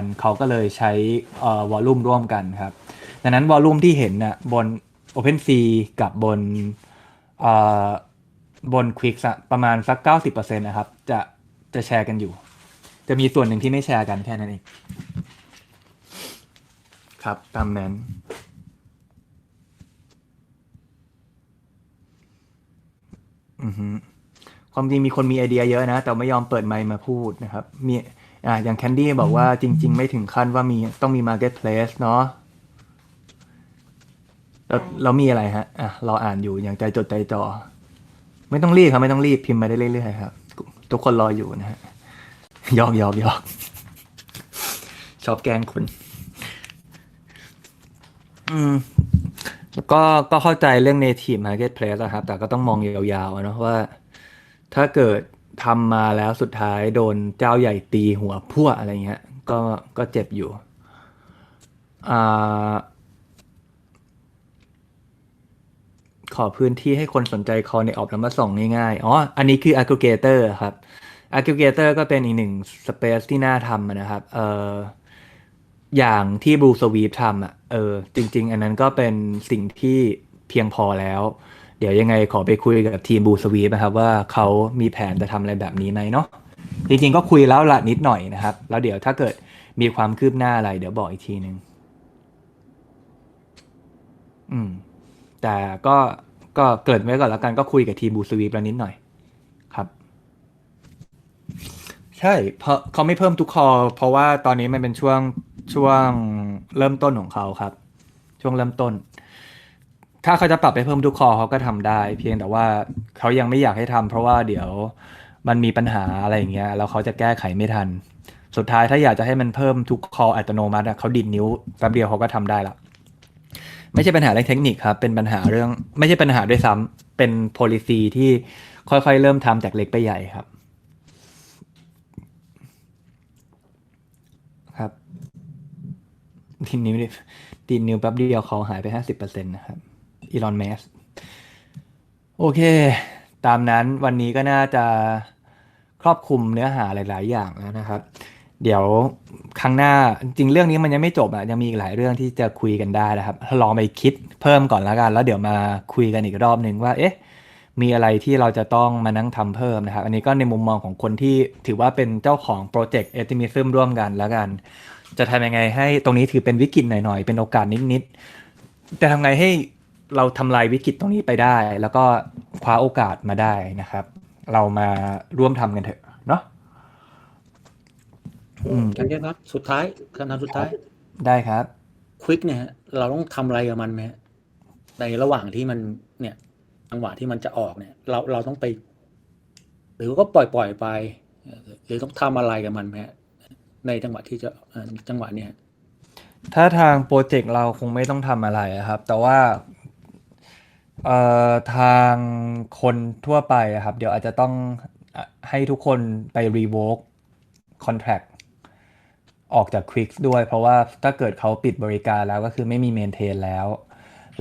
กันเขาก็เลยใช้วอลลุ่มร่วมกันครับ ดังนั้นวอลลุ่มที่เห็นน่ะบน OpenSea กับบนบน Quick ประมาณสัก 90%นะครับ จะจะแชร์กันอยู่ จะมีส่วนหนึ่งที่ไม่แชร์กันแค่นั้นเอง ครับตามนั้น อือฮึความจริงมีคนมีไอเดียเยอะนะ แต่ไม่ยอมเปิดไมค์มาพูดนะครับ มี อ่าอย่างแคนดี้บอกว่าจริง ๆ ไม่ถึงขั้นว่ามีต้องมี Marketplace เนาะแล้วเรามีอะไรฮะอะเราอ่านอยู่อย่างใจจดใจจ่อไม่ต้องรีบครับ ไม่ต้องรีบพิมพ์มาได้เรื่อยๆครับ ทุกคนรออยู่นะฮะหยอกหยอกหยอกชอบแกล้งคุณ อืมแล้วก็ก็เข้าใจเรื่อง native marketplace อะครับ แต่ก็ต้องมองยาวๆอะเนาะว่า ถ้าเกิด ทำมาแล้วสุดท้ายโดนเจ้าใหญ่ตีหัวพั่วอะไรเงี้ย ก็ก็เจ็บอยู่อ่าขอพื้นที่ให้คนสนใจคอในออบแล้วมาส่งง่ายๆ อ๋อ อันนี้คือ aggregator ครับ aggregator ก็เป็นอีกหนึ่ง space ที่น่าทำนะครับ เอออย่างที่ Blue Sweep ทำอะ เออ จริง ๆ อันนั้นก็เป็นสิ่งที่เพียงพอแล้ว ดี๋ยวยังไงขอไปคุยกับทีม Blue Sweep นะครับว่าเขามีแผนจะทำอะไรแบบนี้ไหมเนาะจริงๆก็คุยแล้วละนิดหน่อยนะครับ แล้วเดี๋ยวถ้าเกิดมีความคืบหน้าอะไร เดี๋ยวบอกอีกทีนึงอืม แต่ก็ก็เกิดไว้ก่อนแล้วกันก็คุยกับทีมบูสวีปแล้วนิดหน่อย ครับ ใช่ เพราะเขาไม่เพิ่มทุกคอ เพราะว่าตอนนี้มันเป็นช่วงช่วงเริ่มต้นของเขาครับ ช่วงเริ่มต้น ถ้าเขาจะปรับไปเพิ่มทุกคอเขาก็ทำได้ เพียงแต่ว่าเขายังไม่อยากให้ทำเพราะว่าเดี๋ยวมันมีปัญหาอะไรอย่างเงี้ยแล้วเขาจะแก้ไขไม่ทัน สุดท้ายถ้าอยากจะให้มันเพิ่มทุกคออัตโนมัติอะเขาดิดนิ้วแป๊บเดียวเขาก็ทำได้ละ ไม่ใช่ปัญหาเรื่องเทคนิคครับ เป็นปัญหาเรื่อง ไม่ใช่ปัญหาด้วยซ้ำเป็น policy ที่ค่อยๆ เริ่มทำจากเล็กไปใหญ่ครับ ครับ ดินนิ้วดิดินนิ้วแป๊บเดียวเขาหายไปห้าสิบเปอร์เซ็นต์นะครับ อีลอนมัสโอเค ตามนั้นวันนี้ก็น่าจะครอบคลุมเนื้อหาหลาย ๆ อย่างแล้วนะครับ เดี๋ยวครั้งหน้าจริงเรื่องนี้มันยังไม่จบอะยังมีอีกหลายเรื่องที่จะคุยกันได้นะครับลองไปคิดเพิ่มก่อนแล้วกัน แล้วเดี๋ยวมาคุยกันอีกรอบหนึ่งว่า เอ๊ะ มีอะไรที่เราจะต้องมานั่งทำเพิ่มนะครับ อันนี้ก็ในมุมมองของคนที่ถือว่าเป็นเจ้าของโปรเจกต์เอติมิซึมร่วมกันแล้วกัน จะทำยังไงให้ตรงนี้ถือเป็นวิกฤตหน่อย ๆ เป็นโอกาสนิด ๆ จะทำไงให้ เราทำลายวิกฤตตรงนี้ไปได้ แล้วก็คว้าโอกาสมาได้นะครับ เรามาร่วมทำกันเถอะเนาะอืมกันเยอะครับ สุดท้ายคำถามสุดท้าย ได้ครับควิกเนี่ยฮะเราต้องทำอะไรกับมันไหมฮะในระหว่างที่มันเนี่ยจังหวะที่มันจะออกเนี่ย เราเราต้องไป หรือก็ปล่อยปล่อยไปเอ่อหรือต้องทำอะไรกับมันไหมฮะในจังหวะที่จะเอ่อจังหวะเนี่ยถ้าทางโปรเจกต์เราคงไม่ต้องทำอะไรอะครับ แต่ว่า เอ่อ ทางคนทั่วไปอะครับ เดี๋ยวอาจจะต้องอะให้ทุกคนไป revoke contract ออกจาก Quick ด้วย เพราะว่าถ้าเกิดเขาปิดบริการแล้วก็คือไม่มี maintain แล้ว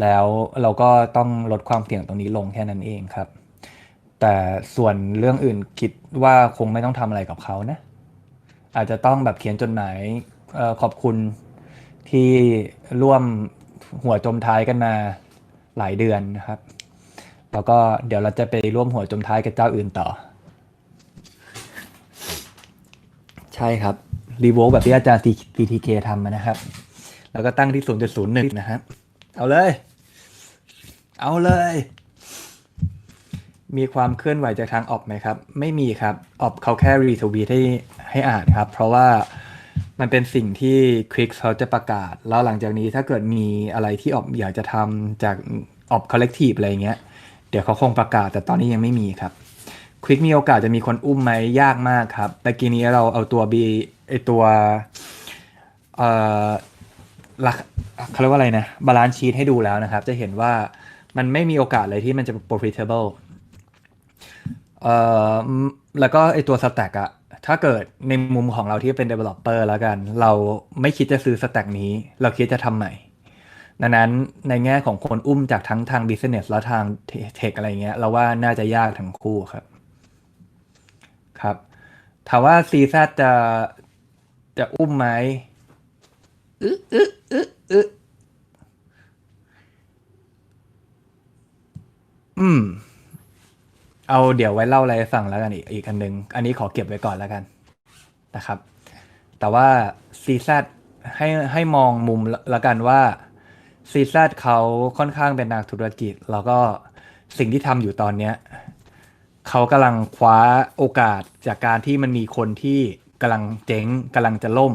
แล้วเราก็ต้องลดความเสี่ยงตรงนี้ลงแค่นั้นเองครับ แต่ส่วนเรื่องอื่นคิดว่าคงไม่ต้องทำอะไรกับเขานะ อาจจะต้องแบบเขียนจดหมายเอ่อขอบคุณที่ร่วมหัวจมท้ายกันมา หลายเดือนนะครับ แล้วก็เดี๋ยวเราจะไปร่วมหัวจมท้ายกับเจ้าอื่นต่อ ใช่ครับรีโวแบบที่อาจารย์ TTK ทำมานะครับ แล้วก็ตั้งที่ 0.01 นะครับ เอาเลย เอาเลย มีความเคลื่อนไหวจากทางออบไหมครับ ไม่มีครับ ออบเขาแค่รีทวีตให้ให้อ่านครับ เพราะว่า มันเป็นสิ่งที่ควิกเขาจะประกาศ แล้วหลังจากนี้ถ้าเกิดมีอะไรที่ออบอยากจะทำจากออบคอลเลกทีฟอะไรเงี้ย เดี๋ยวเขาคงประกาศแต่ตอนนี้ยังไม่มีครับควิกมีโอกาสจะมีคนอุ้มไหมยากมากครับแต่กี้นี้เราเอาตัวบีไอตัวเอ่อราคาเขาเรียกว่าอะไรนะบาลานซ์ชีตให้ดูแล้วนะครับ จะเห็นว่ามันไม่มีโอกาสเลยที่มันจะ profitable เอ่อแล้วก็ไอตัว stack อะ ถ้าเกิดในมุมของเราที่เป็น developer แล้วกัน เราไม่คิดจะซื้อ stack นี้ เราคิดจะทำใหม่ดังนั้นในแง่ของคนอุ้มจากทั้งทาง business และทาง tech อะไรเงี้ย เราว่าน่าจะยากทั้งคู่ครับ ครับถามว่า CZ จะจะอุ้มไหมอึะอึะอึะอึะอืม เอาเดี๋ยวไว้เล่าอะไรให้ฟังแล้วกันอีกอีกอันหนึ่งอันนี้ขอเก็บไว้ก่อนแล้วกันนะครับ แต่ว่าซีซัให้ให้มองมุมละกันว่าซีซัเขาค่อนข้างเป็นนักธุรกิจ แล้วก็สิ่งที่ทำอยู่ตอนเนี้ยเขากำลังคว้าโอกาสจากการที่มันมีคนที่กำลังเจ๊งกำลังจะล่ม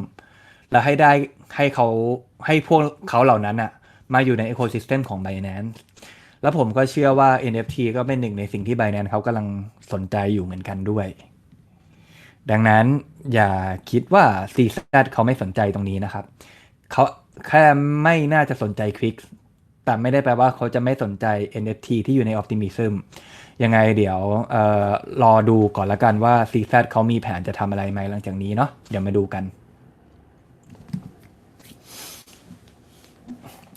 แล้วให้ได้ให้เขาให้พวกเขาเหล่านั้นอะมาอยู่ใน ecosystem ของ Binance แล้วผมก็เชื่อว่า NFT ก็เป็นหนึ่งในสิ่งที่ Binance เขากำลังสนใจอยู่เหมือนกันด้วย ดังนั้นอย่าคิดว่า CZ เขาไม่สนใจตรงนี้นะครับ เขาแค่ไม่น่าจะสนใจคลิกแต่ไม่ได้แปลว่าเขาจะไม่สนใจ NFT ที่อยู่ใน Optimism ยังไงเดี๋ยวออรอดูก่อนละกันว่า CZ เขามีแผนจะทำอะไรไหมหลังจากนี้เนาะเดี๋ยวมาดูกัน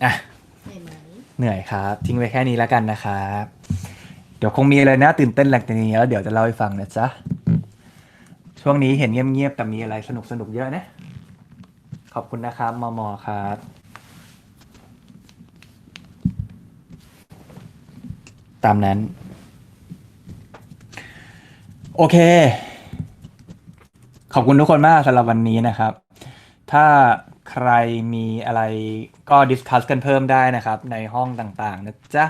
อะ เหนื่อยครับ ทิ้งไว้แค่นี้แล้วกันนะครับ เดี๋ยวคงมีอะไรน่าตื่นเต้นหลังจากนี้แล้วเดี๋ยวจะเล่าให้ฟังนะจ๊ะ ช่วงนี้เห็นเงียบๆแต่มีอะไรสนุกสนุกๆเยอะนะ ขอบคุณนะครับมอมอครับตามนั้น โอเค ขอบคุณทุกคนมากสำหรับวันนี้นะครับ ถ้าใครมีอะไรก็ดิสคัสกันเพิ่มได้นะครับ ในห้องต่างๆนะจ๊ะ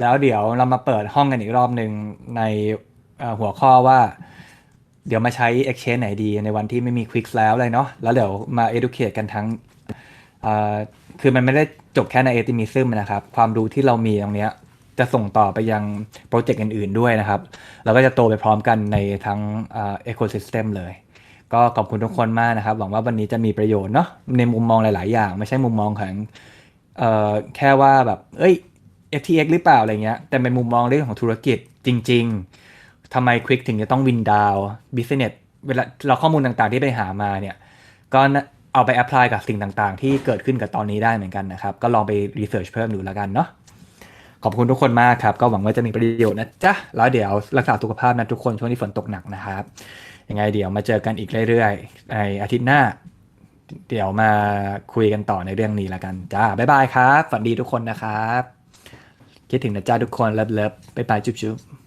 แล้วเดี๋ยวเรามาเปิดห้องกันอีกรอบหนึ่งในหัวข้อว่า เดี๋ยวมาใช้ Exchange ไหนดี ในวันที่ไม่มี Quicks แล้วเลยเนาะแล้วเดี๋ยวมา educate กันทั้งคือมันไม่ได้จบแค่ใน Optimism นะครับ ความรู้ที่เรามีตรงเนี้ยจะส่งต่อไปยังโปรเจกต์อื่น ๆ ด้วยนะครับแล้วก็จะโตไปพร้อมกันในทั้งเอ่อ ecosystem เลย ก็ขอบคุณทุกคนมากนะครับ หวังว่าวันนี้จะมีประโยชน์เนาะในมุมมองหลาย ๆ อย่าง ไม่ใช่มุมมองของเอ่อแค่ว่าแบบ เอ้ย FTX หรือเปล่าอะไรเงี้ย แต่เป็นมุมมองเรื่องของธุรกิจจริง ๆทำไม Quick ถึงจะต้องวินดาว Business เวลาเราข้อมูลต่างๆที่ไปหามาเนี่ย ก็เอาไป apply กับสิ่งต่างๆ ที่เกิดขึ้นกับตอนนี้ได้เหมือนกันนะครับ ก็ลองไป research เพิ่มดูแล้วกันเนาะขอบคุณทุกคนมากครับ ก็หวังว่าจะมีประโยชน์นะจ๊ะ แล้วเดี๋ยวรักษาสุขภาพนะทุกคนช่วงนี้ฝนตกหนักนะครับ ยังไงเดี๋ยวมาเจอกันอีกเรื่อยๆในอาทิตย์หน้า เดี๋ยวมาคุยกันต่อในเรื่องนี้ละกันจ้า บ๊ายบายครับ ฝันดีทุกคนนะครับ คิดถึงนะจ้าทุกคนเลิฟเลิฟบ๊ายบายจุ๊บๆ